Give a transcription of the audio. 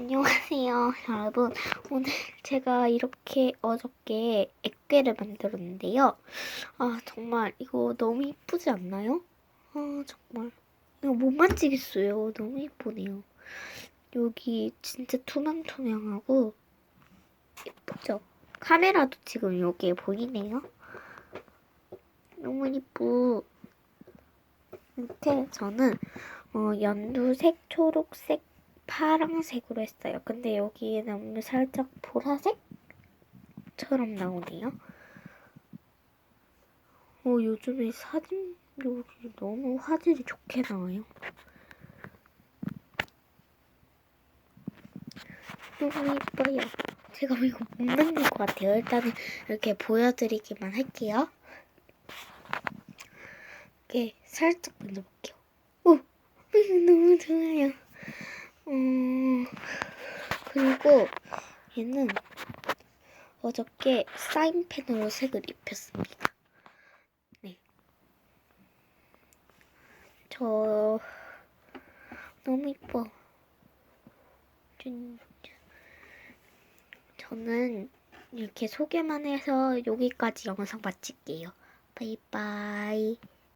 안녕하세요, 여러분. 오늘 제가 이렇게 어저께 액괴를 만들었는데요. 아, 정말 이거 너무 이쁘지 않나요? 아, 정말. 이거 못 만지겠어요. 너무 이쁘네요. 여기 진짜 투명투명하고 예쁘죠? 카메라도 지금 여기에 보이네요. 너무 이쁘. 이렇게 저는 어, 연두색, 초록색, 파랑색으로 했어요. 근데 여기에는 살짝 보라색처럼 나오네요. 어, 요즘에 사진 여기 너무 화질이 좋게 나와요. 너무 이뻐요. 제가 이거 못 만들 것 같아요. 일단은 이렇게 보여드리기만 할게요. 이렇게 살짝 만져볼게요. 오! 너무 좋아요. 음, 그리고 얘는 어저께 사인펜으로 색을 입혔습니다. 네. 저 너무 이뻐. 진- 저는 이렇게 소개만 해서 여기까지 영상 마칠게요. 바이바이.